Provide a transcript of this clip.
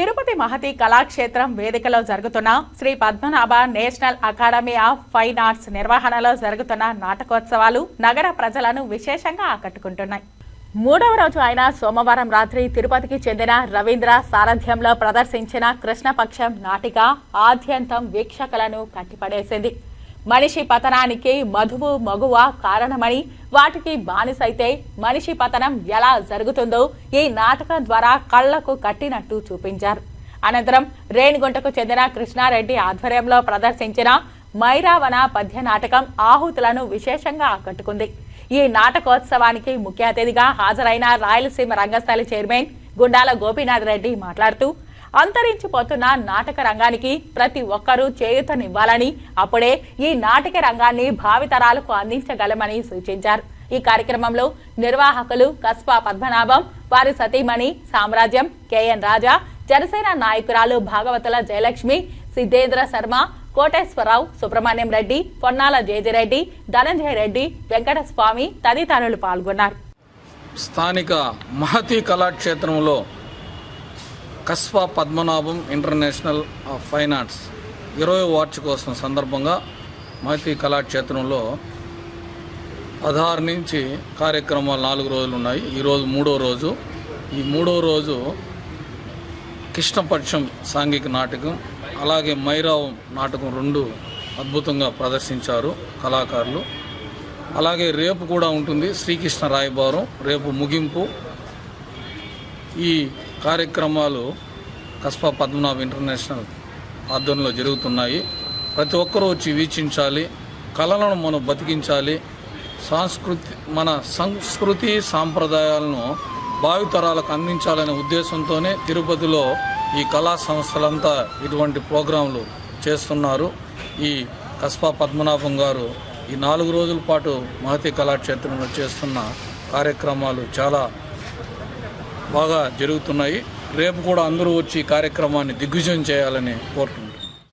తిరుపతి మహతి కళాక్షేత్రం వేదికలో జరుగుతున్న Sri Padmanabha national academy of fine arts నిర్వహణలో జరుగుతున్న నాటకోత్సవాలు నగర ప్రజలను విశేషంగా ఆకట్టుకుంటున్నాయి. మూడవ రోజు అయిన సోమవారం రాత్రి తిరుపతికి చెందిన రవీంద్ర సారథ్యంలో ప్రదర్శించిన కృష్ణపక్షం నాటిక ఆద్యంతం వీక్షకులను కట్టిపడేసింది. మనిషి పతనానికి మధువు మగువ కారణమని వాటికి బానిసైతే మనిషి పతనం ఎలా జరుగుతుందో ఈ నాటకం ద్వారా కళ్ళకు కట్టినట్టు చూపించారు. అనంతరం రేణిగుంటకు చెందిన కృష్ణారెడ్డి ఆధ్వర్యంలో ప్రదర్శించిన మైరావన పద్య నాటకం ఆహుతులను విశేషంగా ఆకట్టుకుంది. ఈ నాటకోత్సవానికి ముఖ్య అతిథిగా హాజరైన రాయలసీమ రంగస్థలి చైర్మన్ గుండాల గోపీనాథ్ రెడ్డి మాట్లాడుతూ అంతరించిపోతున్న నాటక రంగానికి ప్రతి ఒక్కరూ చేయూతనివ్వాలని అప్పుడే ఈ నాటక రంగాన్ని భావితరాలకు అందించగలమని సూచించారు. ఈ కార్యక్రమంలో నిర్వాహకులు కస్పా పద్మనాభం వారి సతీమణి సామ్రాజ్యం కేఎన్ రాజా జనసేన నాయకురాలు భాగవతుల జయలక్ష్మి సిద్ధేంద్ర శర్మ కోటేశ్వరరావు సుబ్రహ్మణ్యం రెడ్డి పొన్నాల జేజిరెడ్డి ధనంజయ రెడ్డి వెంకటస్వామి తదితరులు పాల్గొన్నారు. స్థానిక మహతి కళాక్షేత్రంలో కస్వా Padmanabham international of fine arts ఇరవై వార్షికోత్సవం సందర్భంగా మహతి కళాక్షేత్రంలో పదహారు నుంచి కార్యక్రమాలు నాలుగు రోజులు ఉన్నాయి. ఈరోజు మూడో రోజు. ఈ మూడో రోజు కృష్ణపక్షం సాంఘిక నాటకం అలాగే మైరావం నాటకం రెండు అద్భుతంగా ప్రదర్శించారు కళాకారులు. అలాగే రేపు కూడా ఉంటుంది శ్రీకృష్ణ రాయబారం రేపు ముగింపు. ఈ కార్యక్రమాలు కస్బా పద్మనాభ ఇంటర్నేషనల్ ఆధ్వర్యంలో జరుగుతున్నాయి. ప్రతి ఒక్కరూ వచ్చి వీక్షించాలి కళలను మనం బతికించాలి సాంస్కృతి మన సంస్కృతి సాంప్రదాయాలను భావితరాలకు అందించాలనే ఉద్దేశంతోనే తిరుపతిలో ఈ కళా సంస్థలంతా ఇటువంటి ప్రోగ్రాంలు చేస్తున్నారు. ఈ కస్బా పద్మనాభం గారు ఈ నాలుగు రోజుల పాటు మహతి కళాక్షేత్రంలో చేస్తున్న కార్యక్రమాలు చాలా బాగా జరుగుతున్నాయి. రేపు కూడా అందరూ వచ్చి కార్యక్రమాన్ని దిగ్విజయం చేయాలని కోరుతున్నాను